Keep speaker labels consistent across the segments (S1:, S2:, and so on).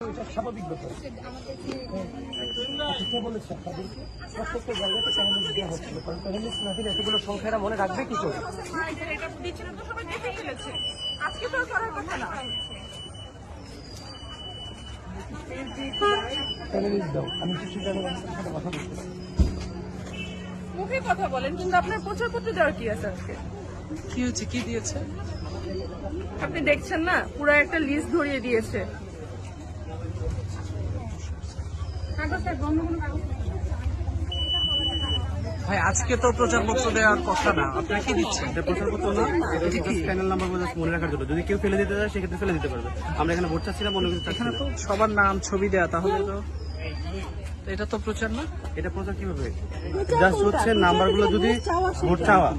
S1: এটা স্বাভাবিক ব্যাপার। বলেছে আপনাদেরকে। প্রত্যেকটা জায়গাতে প্যানেলিস দেওয়া হচ্ছিল কারণ প্যানেলিস না দিলে এতগুলো সংখ্যারা মনে রাখবে কি করে?
S2: এটা দিচ্ছিল তো সবাই দেখে ফেলেছে আজকে তো করার কথা না
S1: প্যানেলিস দাও আমি কিছু জানি সাথে কথা বলতে পারি।
S2: মুখে কথা বলেন কিন্তু আপনার প্রচার করতে দেওয়ার কি আছে আজকে?
S3: কি হচ্ছে? কি দিয়েছে?
S2: আপনি দেখছেন না? পুরো একটা লিস্ট ধরিয়ে দিয়েছে।
S3: ভাই আজকে তো প্রচারপত্র দেওয়ার কথা না। আপনারা কি দিচ্ছেন?
S4: এটা প্রচারপত্র না এটা হচ্ছে প্যানেল নাম্বার জাস্ট মনে রাখার জন্য। যদি কেউ ফেলে দিতে চায় সেক্ষেত্রে ফেলে দিতে পারবে। আমরা এখানে ভোট চাচ্ছিলাম অন্য কিছু চাচ্ছি
S3: এখানে তো সবার নাম ছবি দেয়া তাহলে তো এটা তো প্রচার না?
S4: এটা প্রচার কীভাবে? জাস্ট হচ্ছে নাম্বারগুলো যদি ভোট চাওয়া।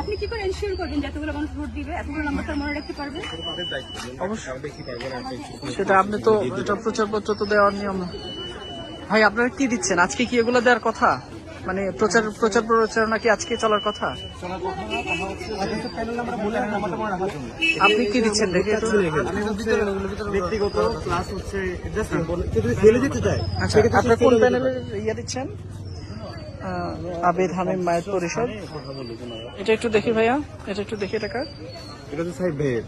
S5: আপনি কি করে এনশিওর করবেন যে এতগুলো মানুষ ভোট দিবে? এতগুলো নাম্বার তার মনে রাখতে পারবে
S3: সেটা আপনি তো এটা প্রচারপত্র তো দেওয়ার নিয়ম না। ভাই আপনারা কি দিচ্ছেন? আজকে কি এগুলো দেওয়ার কথা? মানে প্রচার প্রচার প্রচারণা কি আজকে চলার কথা? আপনি কি দিচ্ছেন? দেখে
S4: ব্যক্তিগত হচ্ছে জাস্ট ফেলে দিতে চায়
S3: আচ্ছা কোন প্যানেলের ইয়ে দিচ্ছেন? আবেদ হামিম মায়ের পরিষদ। এটা একটু দেখি ভাইয়া এটা একটু দেখি টাকা
S4: এটা হচ্ছে সাহেব ভাইয়ের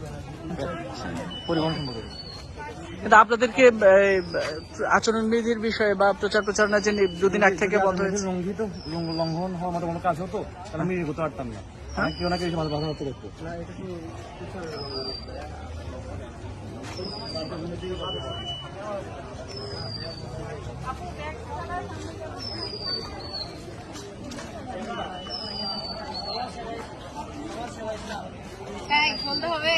S4: পরিবহন সম্পর্কে।
S3: কিন্তু আপনাদেরকে আচরণবিধির বিষয়ে বা প্রচার প্রচারণা যে দুদিন আগ থেকে বন্ধ হয়েছে।
S4: লঙ্ঘিত লঙ্ঘন হওয়ার মতো কোনো কাজ হতো? তাহলে আমি এগোতে পারতাম না।
S3: হ্যাঁ?
S4: কেউ না কেউ এসে ভালো ভালো করতে
S5: তাই বলতে হবে।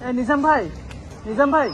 S3: নিজাম ভাই নিজাম ভাই